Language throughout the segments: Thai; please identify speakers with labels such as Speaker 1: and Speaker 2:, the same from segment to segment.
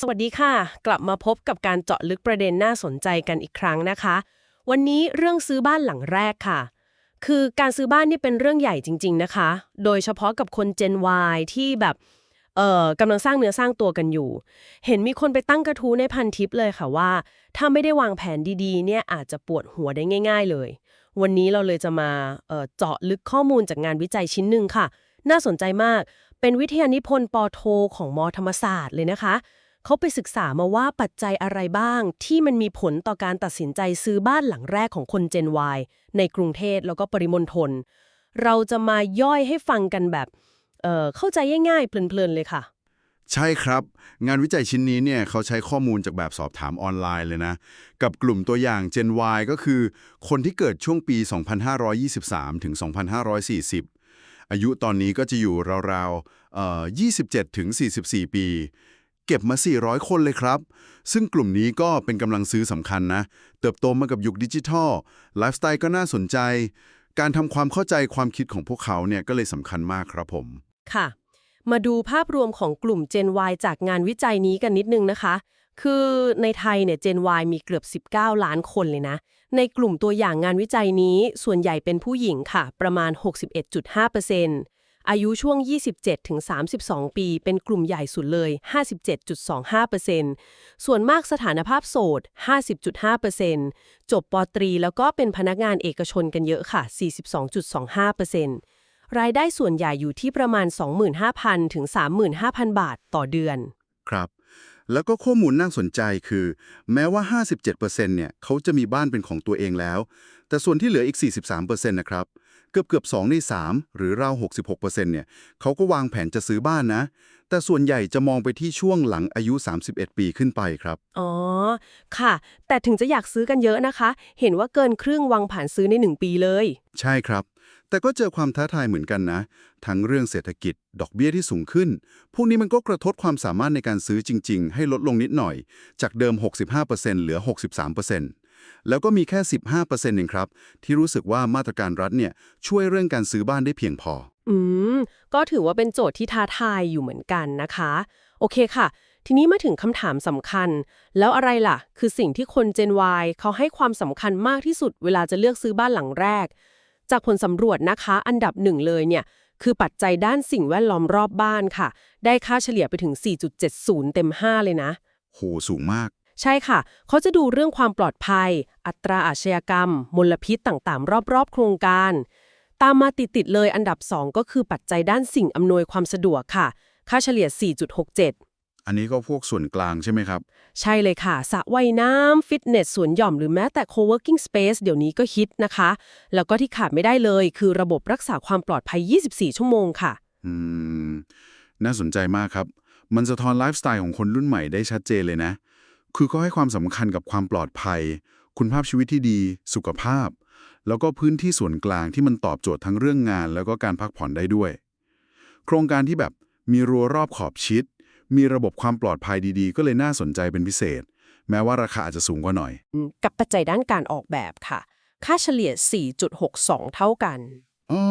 Speaker 1: สวัสดีค่ะ กลับมาพบกับการเจาะลึกประเด็นน่าสนใจกันอีกครั้งนะคะ วันนี้เรื่องซื้อบ้านหลังแรกค่ะ คือการซื้อบ้านนี่เป็นเรื่องใหญ่จริง ๆนะคะ โดยเฉพาะกับคน Gen Y ที่แบบเอ่อกำลังสร้างเนื้อสร้างตัวกันอยู่ เห็นมีคนไปตั้งกระทู้ในพันทิปเลยค่ะว่า ถ้าไม่ได้วางแผนดีๆ เนี่ยอาจจะปวดหัวได้ง่าย ๆ เลย วันนี้เราเลยจะมาเอ่อเจาะลึกข้อมูลจากงานวิจัยชิ้นหนึ่งค่ะ น่าสนใจมากเป็นวิทยานิพนธ์ปอโทของมอธรรมศาสตร์เลยนะคะ เขาไปศึกษามาว่าปัจจัยอะไรบ้าง ที่มันมีผลต่อการตัดสินใจซื้อบ้านหลังแรกของคน Gen Y ในกรุงเทพแล้วก็ปริมณฑลเราจะมาย่อยให้ฟังกันแบบเเข้าใจง่ายๆเพลินๆเลยค่ะ
Speaker 2: ใช่ครับ งานวิจัยชิ้นนี้เนี่ยเขาใช้ข้อมูลจากแบบสอบถามออนไลน์เลยนะ กับกลุ่มตัวอย่าง Gen Y ก็คือ คนที่เกิดช่วงปี 2523 ถึง 2540 อายุตอนนี้ก็จะอยู่ราวๆ27ถึง44 ปี เก็บมา 400 คนเลยครับ ซึ่งกลุ่มนี้ก็เป็นกำลังซื้อสำคัญนะ เติบโตมากับยุคดิจิทัล ไลฟ์สไตล์ก็น่าสนใจ การทำความเข้าใจความคิดของพวกเขาเนี่ยก็เลยสำคัญมากครับผม
Speaker 1: ค่ะ มาดูภาพรวมของกลุ่ม Gen Y จากงานวิจัยนี้กันนิดนึงนะคะ คือในไทยเนี่ย Gen Y มีเกือบ 19 ล้านคนเลยนะ ในกลุ่มตัวอย่างงานวิจัยนี้ส่วนใหญ่เป็นผู้หญิงค่ะ ประมาณ 61.5% อายุช่วง 27-32 ปี เป็นกลุ่มใหญ่สุดเลย 57.25%ส่วนมากสถานภาพโสด 50.5%จบปอตรี แล้วก็เป็นพนักงานเอกชนกันเยอะค่ะ 42.25%รายได้ส่วนใหญ่อยู่ที่ประมาณ 25,000 ถึง 35,000 บาทต่อเดือน
Speaker 2: ครับแล้วก็ข้อมูลน่าสนใจคือ แม้ว่า 57%เนี่ยเขาจะมีบ้านเป็นของตัวเองแล้ว แต่ส่วนที่เหลืออีก 43%นะครับ กือบเกือบ2ใน 3 หรือราว 66%เนี่ยเขาก็วางแผนจะซื้อบ้านนะ แต่ส่วนใหญ่จะมองไปที่ช่วงหลังอายุ 31 ปีขึ้นไปครับ
Speaker 1: อ๋อ ค่ะ แต่ถึงจะอยากซื้อกันเยอะนะคะ เห็นว่าเกินครึ่งวางผ่านซื้อใน 1 ปีเลย
Speaker 2: ใช่ครับ แต่ก็เจอความท้าทายเหมือนกันนะ ทั้งเรื่องเศรษฐกิจ ดอกเบี้ยที่สูงขึ้น พวกนี้มันก็กระทบความสามารถในการซื้อจริง ๆ ให้ลดลงนิดหน่อย จากเดิม 65%เหลือ 63% แล้วก็มีแค่ 15%เองครับ ที่รู้สึกว่ามาตรการรัฐเนี่ยช่วยเรื่องการซื้อบ้านได้เพียงพอ
Speaker 1: อืม ก็ถือว่าเป็นโจทย์ที่ท้าทายอยู่เหมือนกันนะคะ โอเคค่ะ ทีนี้มาถึงคำถามสำคัญ แล้วอะไรล่ะ คือสิ่งที่คน Gen Y เขาให้ความสำคัญมากที่สุดเวลาจะเลือกซื้อบ้านหลังแรก จากผลสำรวจนะคะ อันดับหนึ่งเลยเนี่ยคือปัจจัยด้านสิ่งแวดล้อมรอบบ้านค่ะ ได้ค่าเฉลี่ยไปถึง 4.70 เต็ม 5 เลยนะ
Speaker 2: โห สูงมาก
Speaker 1: ใช่ค่ะ เขาจะดูเรื่องความปลอดภัย อัตราอาชญากรรม มลพิษต่างๆ รอบๆ โครงการ ตามมาติดๆเลยอันดับ 2 ก็คือปัจจัยด้านสิ่งอำนวยความสะดวกค่ะ ค่าเฉลี่ย 4.67
Speaker 2: อันนี้ก็พวกส่วนกลางใช่ไหมครับ
Speaker 1: ใช่เลยค่ะสระว่ายน้ำฟิตเนสสวนหย่อมหรือแม้แต่ co-working space เดี๋ยวนี้ก็ฮิตนะคะ แล้วก็ที่ขาดไม่ได้เลย คือระบบรักษาความปลอดภัย 24 ชั่วโมงค่ะ
Speaker 2: อืม น่าสนใจมากครับ มันสะท้อนไลฟ์สไตล์ของคนรุ่นใหม่ได้ชัดเจนเลยนะ คือก็ให้ความสำคัญกับความปลอดภัย คุณภาพชีวิตที่ดี สุขภาพ แล้วก็พื้นที่ส่วนกลางที่มันตอบโจทย์ทั้งเรื่องงาน แล้วก็การพักผ่อนได้ด้วย โครงการที่แบบมีรั้วรอบขอบชิด มีระบบความปลอดภัยดีๆ ก็เลยน่าสนใจเป็นพิเศษ แม้ว่าราคาอาจจะสูงกว่าหน่อย
Speaker 1: กับปัจจัยด้านการออกแบบค่ะ ค่าเฉลี่ย 4.62 เท่ากัน
Speaker 2: อ๋อ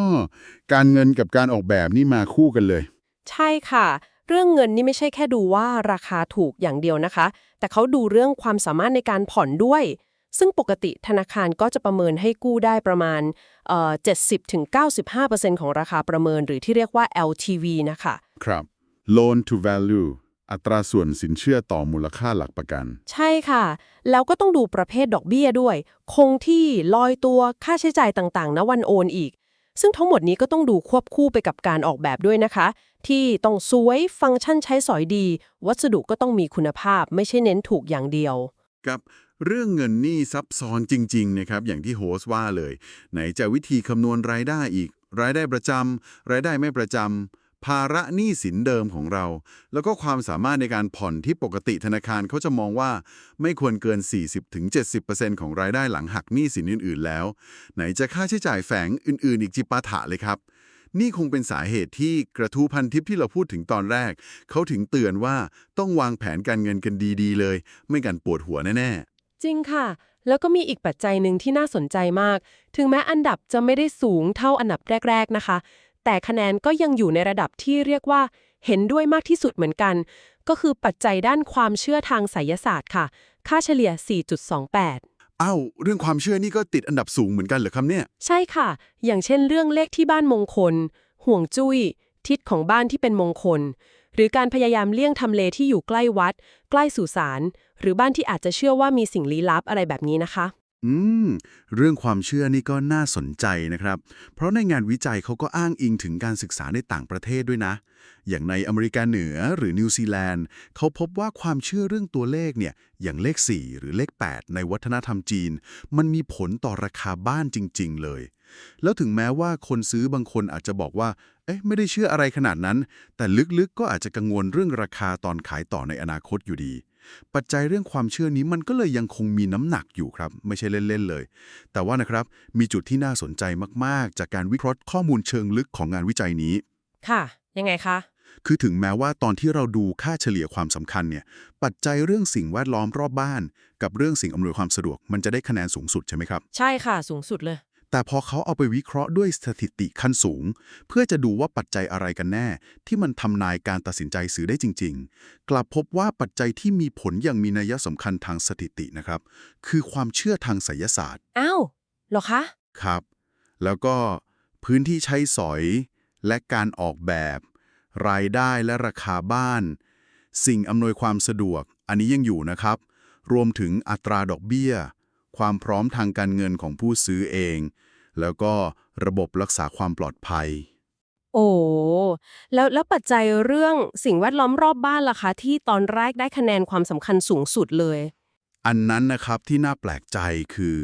Speaker 2: การเงินกับการออกแบบนี่มาคู่กันเลย
Speaker 1: ใช่ค่ะ เรื่องเงินนี่ไม่ใช่แค่ดูว่าราคาถูกอย่างเดียวนะคะ แต่เขาดูเรื่องความสามารถในการผ่อนด้วย ซึ่งปกติธนาคารก็จะประเมินให้กู้ได้ประมาณเอ่อ70-95%ของราคาประเมินหรือที่เรียกว่า LTV นะคะ
Speaker 2: ครับ loan to value อัตราส่วนสินเชื่อต่อมูลค่าหลักประกัน
Speaker 1: ใช่ค่ะ แล้วก็ต้องดูประเภทดอกเบี้ยด้วย คงที่ลอยตัวค่าใช้จ่ายต่างๆณวันโอนอีก ซึ่งทั้งหมดนี้ก็ต้องดูควบคู่ไปกับการออกแบบด้วยนะคะ ที่ต้องสวยฟังก์ชันใช้สอยดี วัสดุก็ต้องมีคุณภาพ ไม่ใช่เน้นถูกอย่างเดียว
Speaker 2: ครับเรื่องเงินนี่ซับซ้อนจริง ๆ นะครับ อย่างที่โฮสว่าเลย ไหนจะวิธีคำนวณรายได้อีก รายได้ประจำรายได้ไม่ประจำ ภาระหนี้สินเดิมของเรา แล้วก็ความสามารถในการผ่อนที่ปกติธนาคารเขาจะมองว่าไม่ควรเกิน 40-70%ของรายได้หลังหักหนี้สินอื่น ๆ แล้ว ไหนจะค่าใช้จ่ายแฝงอื่น ๆ อีกจิปาถะเลยครับ นี่คงเป็นสาเหตุที่กระทู้พันทิปที่เราพูดถึงตอนแรก เขาถึงเตือนว่าต้องวางแผนการเงินกันดีๆ เลย ไม่กันปวดหัวแน่ๆ
Speaker 1: จริงค่ะแล้วก็มีอีกปัจจัยหนึ่งที่น่าสนใจมาก ถึงแม้อันดับจะไม่ได้สูงเท่าอันดับแรก ๆ นะคะ แต่คะแนนก็ยังอยู่ในระดับที่เรียกว่า เห็นด้วยมากที่สุดเหมือนกัน ก็คือปัจจัยด้านความเชื่อทางไสยศาสตร์ค่ะ ค่าเฉลี่ย 4.28
Speaker 2: อ้าวเรื่องความเชื่อนี่ก็ติดอันดับสูงเหมือนกันเหรอครับเนี่ย
Speaker 1: ใช่ค่ะ อย่างเช่นเรื่องเลขที่บ้านมงคล ห่วงจุ้ย ทิศของบ้านที่เป็นมงคล หรือการพยายามเลี่ยงทำเลที่อยู่ใกล้วัด ใกล้สุสานหรือบ้านที่อาจจะเชื่อว่ามีสิ่งลี้ลับอะไรแบบนี้นะคะ
Speaker 2: อืม เรื่องความเชื่อนี่ก็น่าสนใจนะครับ เพราะในงานวิจัยเขาก็อ้างอิงถึงการศึกษาในต่างประเทศด้วยนะ อย่างในอเมริกาเหนือหรือนิวซีแลนด์เขาพบว่าความเชื่อเรื่องตัวเลขเนี่ย อย่างเลข 4 หรือเลข 8 ในวัฒนธรรมจีน มันมีผลต่อราคาบ้านจริง ๆ เลย แล้วถึงแม้ว่าคนซื้อบางคนอาจจะบอกว่า เอ๊ะ ไม่ได้เชื่ออะไรขนาดนั้น แต่ลึกๆก็อาจจะกังวลเรื่องราคาตอนขายต่อในอนาคตอยู่ดี ปัจจัยเรื่องความเชื่อนี้มันก็เลยยังคงมีน้ำหนักอยู่ครับ ไม่ใช่เล่นๆเลย แต่ว่านะครับมีจุดที่น่าสนใจมากๆ จากการวิเคราะห์ข้อมูลเชิงลึกของงานวิจัยนี้
Speaker 1: ค่ะ ยังไงคะ
Speaker 2: คือถึงแม้ว่าตอนที่เราดูค่าเฉลี่ยความสำคัญเนี่ยปัจจัยเรื่องสิ่งแวดล้อมรอบบ้าน กับเรื่องสิ่งอำนวยความสะดวก มันจะได้คะแนนสูงสุดใช่ไหมครับ
Speaker 1: ใช่ค่ะ สูงสุดเลย
Speaker 2: แต่พอเขาเอาไปวิเคราะห์ด้วยสถิติขั้นสูง เพื่อจะดูว่าปัจจัยอะไรกันแน่ ที่มันทำนายการตัดสินใจซื้อได้จริง ๆ กลับพบว่าปัจจัยที่มีผลอย่างมีนัยสำคัญทางสถิตินะครับ คือความเชื่อทางไสยศาสตร์
Speaker 1: อ้าวเหรอคะ
Speaker 2: ครับ แล้วก็พื้นที่ใช้สอย และการออกแบบ รายได้และราคาบ้าน สิ่งอำนวยความสะดวก อันนี้ยังอยู่นะครับ รวมถึงอัตราดอกเบี้ย ความพร้อมทางการเงินของผู้ซื้อเอง แล้วก็ระบบรักษาความปลอดภัย
Speaker 1: โอ้แล้วแล้วปัจจัยเรื่องสิ่งแวดล้อมรอบบ้านล่ะคะ ที่ตอนแรกได้คะแนนความสำคัญสูงสุดเลย
Speaker 2: อันนั้นนะครับที่น่าแปลกใจคือ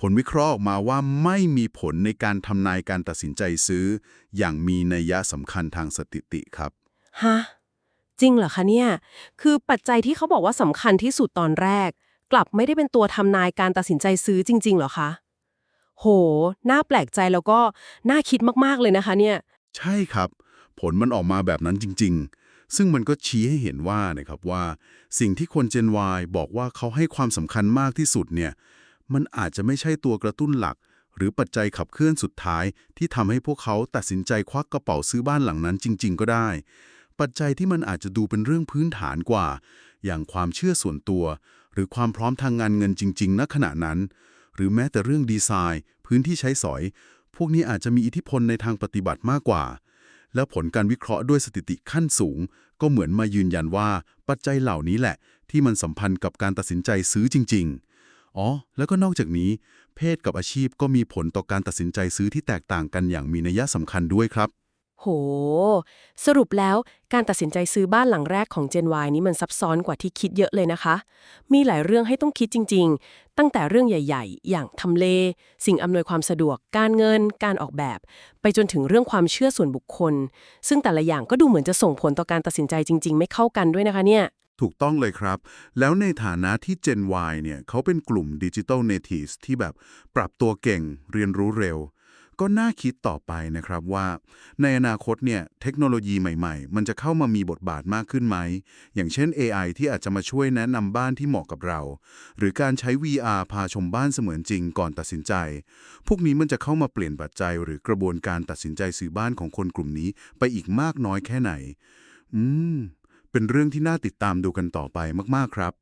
Speaker 2: ผลวิเคราะห์ออกมาว่าไม่มีผลในการทำนายการตัดสินใจซื้อ อย่างมีนัยยะสำคัญทางสถิติครับ
Speaker 1: ฮะจริงเหรอคะเนี่ย คือปัจจัยที่เขาบอกว่าสำคัญที่สุดตอนแรก กลับไม่ได้เป็นตัวทำนายการตัดสินใจซื้อจริง ๆ เหรอคะ โห น่าแปลกใจแล้วก็น่าคิดมากๆเลยนะคะเนี่ย
Speaker 2: ใช่ครับ ผลมันออกมาแบบนั้นจริง ๆ ซึ่งมันก็ชี้ให้เห็นว่านะครับว่า สิ่งที่คน Gen Y บอกว่าเขาให้ความสำคัญมากที่สุดเนี่ยมันอาจจะไม่ใช่ตัวกระตุ้นหลัก หรือปัจจัยขับเคลื่อนสุดท้าย ที่ทำให้พวกเขาตัดสินใจควักกระเป๋าซื้อบ้านหลังนั้นจริง ๆ ก็ได้ ปัจจัยที่มันอาจจะดูเป็นเรื่องพื้นฐานกว่า อย่างความเชื่อส่วนตัว หรือความพร้อมทางงานเงินจริง ๆ ณขณะนั้น หรือแม้แต่เรื่องดีไซน์ พื้นที่ใช้สอย พวกนี้อาจจะมีอิทธิพลในทางปฏิบัติมากกว่า แล้วผลการวิเคราะห์ด้วยสถิติขั้นสูง ก็เหมือนมายืนยันว่าปัจจัยเหล่านี้แหละ ที่มันสัมพันธ์กับการตัดสินใจซื้อจริง ๆอ๋อ แล้วก็นอกจากนี้ เพศกับอาชีพก็มีผลต่อการตัดสินใจซื้อที่แตกต่างกันอย่างมีนัยสำคัญด้วยครับ
Speaker 1: โห สรุปแล้วการตัดสินใจซื้อบ้านหลังแรกของ Gen Y นี้มันซับซ้อนกว่าที่คิดเยอะเลยนะคะ มีหลายเรื่องให้ต้องคิดจริง ๆ ตั้งแต่เรื่องใหญ่ ๆ อย่างทำเล สิ่งอำนวยความสะดวก การเงิน การออกแบบ ไปจนถึงเรื่องความเชื่อส่วนบุคคล ซึ่งแต่ละอย่างก็ดูเหมือนจะส่งผลต่อการตัดสินใจจริง ๆ ไม่เข้ากันด้วยนะคะเนี่ย
Speaker 2: ถูกต้องเลยครับ แล้วในฐานะที่ Gen Y เนี่ยเขาเป็นกลุ่ม Digital Natives ที่แบบปรับตัวเก่ง เรียนรู้เร็ว ก็น่าคิดต่อไปนะครับว่า ในอนาคตเนี่ยเทคโนโลยีใหม่ๆ มันจะเข้ามามีบทบาทมากขึ้นไหม อย่างเช่น AI ที่อาจจะมาช่วยแนะนำบ้านที่เหมาะกับเรา หรือการใช้ VR พาชมบ้านเสมือนจริงก่อนตัดสินใจ พวกนี้มันจะเข้ามาเปลี่ยนปัจจัย หรือกระบวนการตัดสินใจซื้อบ้านของคนกลุ่มนี้ไปอีกมากน้อยแค่ไหน อืม เป็นเรื่องที่น่าติดตามดูกันต่อไปมากๆครับ